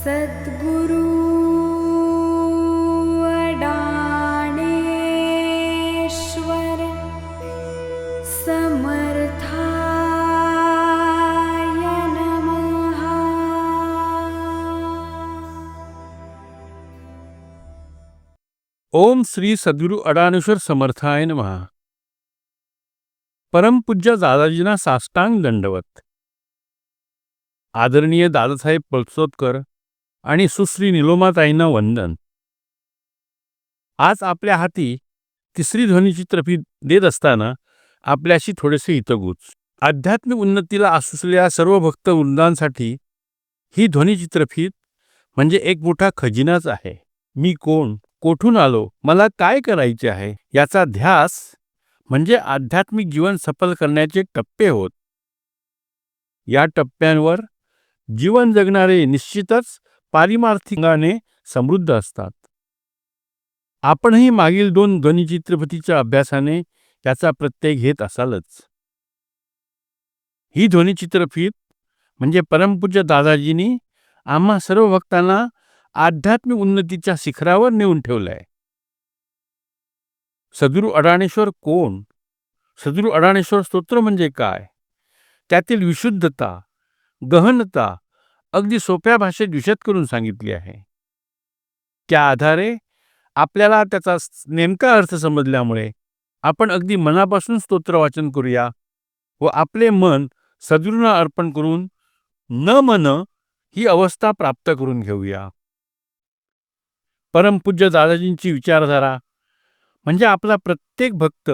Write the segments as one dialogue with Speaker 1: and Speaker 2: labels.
Speaker 1: सद्गुरु अडाणेश्वर समर्थाय नमः।
Speaker 2: ओम श्री सद्गुरु अडाणेश्वर समर्थाय नमः। परमपूज्य दादाजींना साष्टांग दंडवत। आदरणीय दादासाहेब पळसोदकर आणि सुश्री निलोमाताईंना वंदन. आज आपल्या हाती तिसरी ध्वनिचित्रफीत देत असताना आपल्याशी थोडेसे हितगुज आध्यात्मिक उन्नतीला असुसलेल्या सर्व भक्त वृंदांसाठी ही ध्वनिचित्रफीत म्हणजे एक मोठा खजिनाच आहे. मी कोण कोठून आलो मला काय करायचे आहे याचा ध्यास म्हणजे आध्यात्मिक जीवन सफल करण्याचे टप्पे होत. या टप्प्यांवर जीवन जगणारे निश्चितच पारिमार्थिकाने समृद्ध असतात. आपणही मागील दोन ध्वनिचित्रपतीच्या अभ्यासाने याचा प्रत्यय घेत असालच. ही ध्वनिचित्रफीत म्हणजे परमपूज्य दादाजींनी आम्हा सर्व भक्तांना आध्यात्मिक उन्नतीच्या शिखरावर नेऊन ठेवलंय. सद्गुरू अडाणेश्वर कोण? सद्गुरू अडाणेश्वर स्तोत्र म्हणजे काय? त्यातील विशुद्धता गहनता अगदी सोप्या भाषेत विशद करून सांगितली आहे. त्या आधारे आपल्याला त्याचा नेमका अर्थ समजल्यामुळे आपण अगदी मनापासून स्तोत्र वाचन करूया व आपले मन सद्गुरूंना अर्पण करून न मन ही अवस्था प्राप्त करून घेऊया. परमपूज्य दादाजींची विचारधारा म्हणजे आपला प्रत्येक भक्त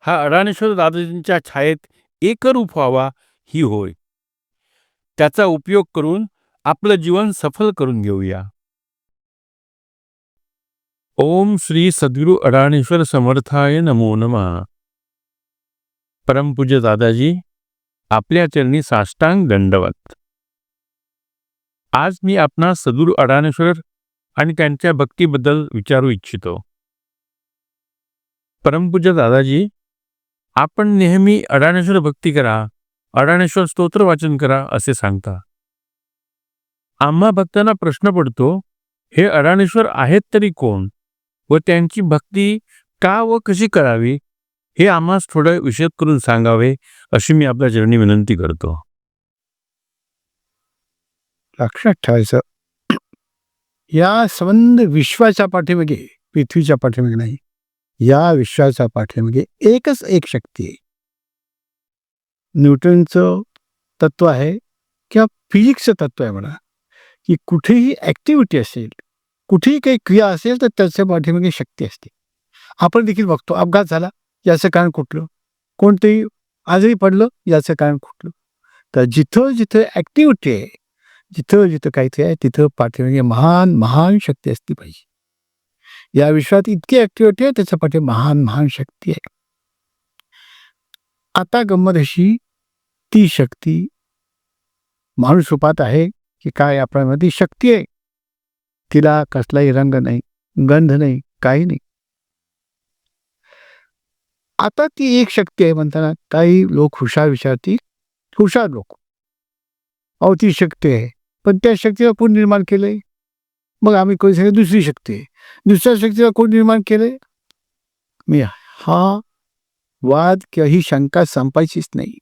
Speaker 2: हा अडाणेश्वर दादाजींच्या छायेत एकरूप व्हावा ही होय. त्याचा उपयोग करून आपलं जीवन सफल करून घेऊया. ओम श्री सद्गुरु अडाणेश्वर समर्थाय नमो नमः. परमपूज्य दादाजी आपल्या चरणी साष्टांग दंडवत. आज मी आपणा सद्गुरु अडाणेश्वर आणि त्यांच्या भक्तीबद्दल विचारू इच्छितो. परमपूज्य दादाजी आपण नेहमी अडाणेश्वर भक्ती करा अडाणेश्वर स्तोत्र वाचन करा असे सांगता. आम्हा भक्तांना प्रश्न पडतो हे अडाणेश्वर आहेत तरी कोण? व त्यांची भक्ती का व कशी करावी? हे आम्हास थोडं विशद करून सांगावे अशी मी आपल्या चरणी विनंती करतो.
Speaker 3: लक्षात ठेवायचं या संबंध विश्वाच्या पाठीमागे पृथ्वीच्या पाठीमागे नाही. या विश्वाच्या पाठीमागे एकच एक शक्ती आहे. न्यूटनचं तत्व आहे किंवा फिजिक्सचं तत्व आहे म्हणा. की कुठेही ॲक्टिव्हिटी असेल कुठेही काही क्रिया असेल तर त्याच्या पाठीमागे शक्ती असते. आपण देखील बघतो अपघात झाला याचं कारण कुठलं? कोणतंही आजारी पडलं याचं कारण कुठलं? तर जिथं जिथं ॲक्टिव्हिटी आहे जिथं जिथं काहीतरी आहे तिथं पाठीमागे महान महान शक्ती असली पाहिजे. या विश्वात इतकी ॲक्टिव्हिटी आहे त्याच्या पाठी महान महान शक्ती आहे. आता गंमत अशी ती शक्ती माणूस रूपात आहे. की काय आपल्यामध्ये शक्ती आहे. तिला कसलाही रंग नाही गंध नाही काही नाही. आता ती एक शक्ती आहे म्हणताना काही लोक हुशार विचारतील हुशार लोक. अहो ती शक्ती आहे. पण त्या शक्तीला कोण निर्माण केलंय? मग आम्ही कोणी सांगितलं दुसरी शक्ती आहे. दुसऱ्या शक्तीला कोण निर्माण केलंय? मी हा वाद किंवा ही शंका संपायचीच नाही.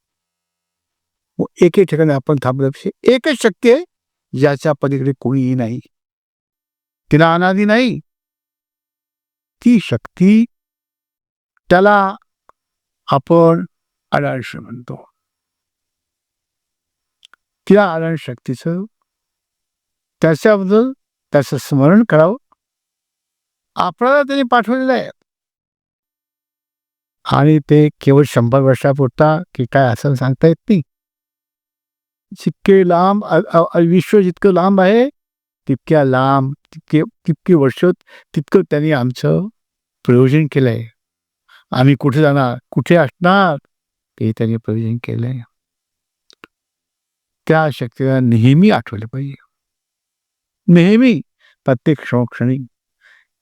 Speaker 3: मग ठिकाणी आपण थांबल्यापेक्षा एकच शक्ती आहे ज्याच्या पलीकडे कोणीही नाही. तिला अनादी नाही. ती शक्ती त्याला आपण अडाळश म्हणतो. त्या आरण शक्तीचं त्याच्याबद्दल त्याचं स्मरण करावं. आपल्याला त्यांनी पाठवलेलं आहे. आणि ते केवळ शंभर वर्षापुरता की काय असं सांगता येत नाही. जितके लांब विश्व जितकं लांब आहे तितक्या लांब तितके तितकी वर्ष तितकं त्यांनी आमचं प्रयोजन केलं आहे आम्ही कुठे जाणार कुठे असणार ते त्यांनी प्रयोजन केलं आहे त्या शक्तीला नेहमी आठवले पाहिजे. नेहमी प्रत्येक क्षणोक्षणी.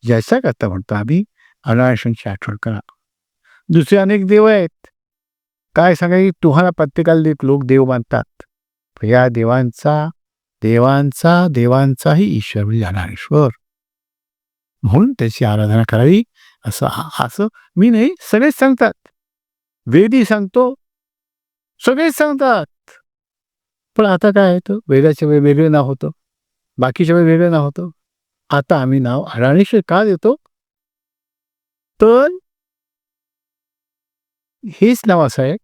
Speaker 3: ज्याचा करता म्हणतो आम्ही? अनायशांची आठवण करा. दुसरे अनेक देव आहेत. काय सांगाय तुम्हाला प्रत्येकाला एक लोक देव मानतात. या देवांचा देवांचा देवांचाही ईश्वर म्हणजे ज्ञानेश्वर म्हणून त्याची आराधना करावी असं असं मी नाही सगळेच सांगतात. वेदी सांगतो सगळेच सांगतात. पण आता काय आहे वेदाच्या वेळी वेगळे नाव होतं बाकीच्या वेळी वेगळं नाव होतं. आता आम्ही नाव अडाणेश्वर का देतो? तर हेच नाव असं आहे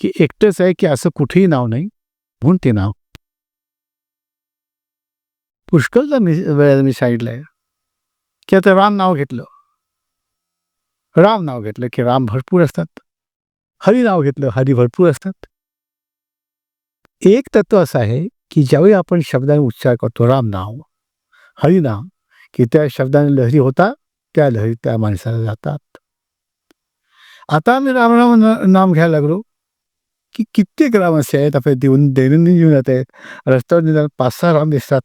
Speaker 3: की एकटंच आहे की असं कुठेही नाव नाही. म्हणून ते नाव पुष्कळदा मी वेळेला मी सांगितलं आहे की आता राम नाव घेतलं. राम नाव घेतलं की राम भरपूर असतात. हरी नाव घेतलं हरी भरपूर असतात. एक तत्व असं आहे की ज्यावेळी आपण शब्दाने उच्चार करतो राम नाव हरी नाव की त्या शब्दाने लहरी होता त्या लहरी त्या माणसाला जातात. आता आम्ही रामराम नाम घ्यायला लागलो. की कित्येक राम असे आहेत? आपल्या देऊन दैनंदिन जीवनात आहेत. रस्त्यावर निदान पाच सहा राम दिसतात.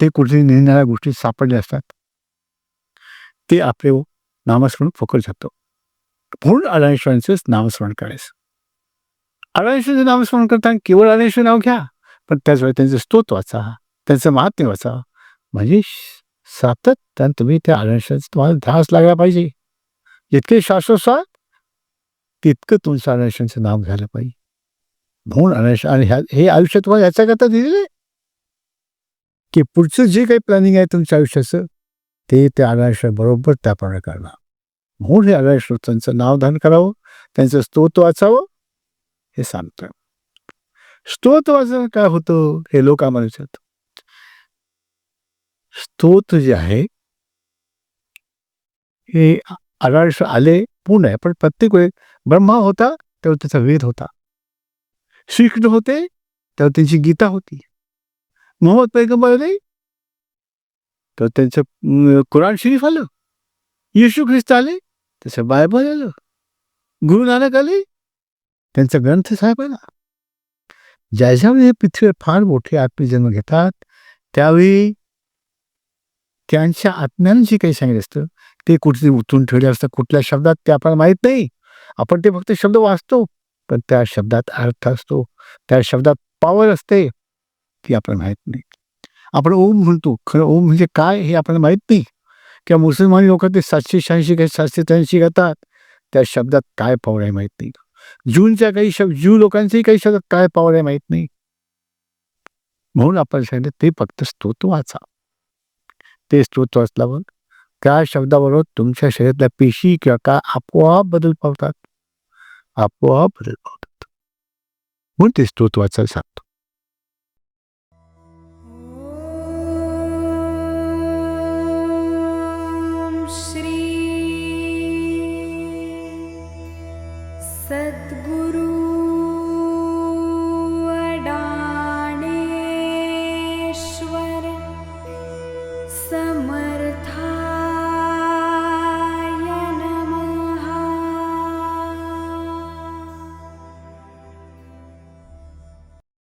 Speaker 3: ते कुठेतरी नेणाऱ्या गोष्टी सापडल्या असतात. ते आपले नामस्मरण फोकट जातो. म्हणून अडाणेश्वरांचंच नामस्मरण करायचं. अडाणेश्वरांचं नामस्मरण करताना केवळ अडाणेश्वर नाव घ्या. पण त्याचवेळी त्यांचं स्तोत्र वाचा. त्यांचं महात्म्य वाचा. म्हणजे सातत्यानं तुम्ही त्या अडाणेश्वरांचा तुम्हाला ध्यास लागला पाहिजे. जितके श्वासोश्वास तितकं तुमचं अडाणेश्वरांचं नाव झालं पाहिजे. म्हणून अडाणेश्वर आणि ह्या हे आयुष्य तुम्हाला याच्याकरता दिलेलं आहे? की पुढचं जे काही प्लॅनिंग आहे तुमच्या आयुष्याचं ते त्या अडाणेश्वर बरोबर त्याप्रमाणे करणार. म्हणून हे अडाणेश्वर त्यांचं नावधान करावं त्यांचं स्तोत्र वाचावं हे सांगतं. स्तोत्र वाचन काय होतं? हे लोक आम्हाला विचारतात. स्तोत्र जे आहे हे अडाणेश्वर आले पूर्ण आहे पण प्रत्येक वेळेस ब्रह्मा होता तेव्हा त्याचा वेद होता. श्रीकृष्ण होते तेव्हा त्यांची गीता होती. मोहम्मद पैगंबर होते तर त्यांचं कुराण शरीफ आलं. येशू ख्रिस्त आले त्याचं बायबल आलं. गुरु नानक आले त्यांचा ग्रंथ साहेब आला. ज्या ज्यावेळी पृथ्वीवर फार मोठे आत्मजन्म घेतात त्यावेळी त्यांच्या आत्म्यानं जे काही सांगितलं असतं. ते कुठेतरी उतरून ठेवले असतं कुठल्या शब्दात ते आपल्याला माहीत नाही. आपण ते फक्त शब्द वाचतो पण त्या शब्दात अर्थ असतो. त्या शब्दात पॉवर असते ती आपल्याला माहीत नाही. आपण ओम म्हणतो खरं ओम म्हणजे काय हे आपल्याला माहीत नाही. किंवा मुसलमानी लोक ते सातशे शहाऐंशी काही सातशे त्र्याऐंशी करतात त्या शब्दात काय पॉवर आहे माहीत नाही. जूनच्या काही शब्द जू लोकांचेही काही शब्दात काय पॉवर आहे माहीत नाही. म्हणून आपण सांगितलं ते फक्त स्तोत्र वाचा. ते स्तोत्र वाचल्यावर त्या शब्दाबरोबर तुमच्या शरीरातल्या पेशी किंवा काय आपोआप बदल पावतात. आपोआप बदल पावतात म्हणून ते स्तोत्र वाचायला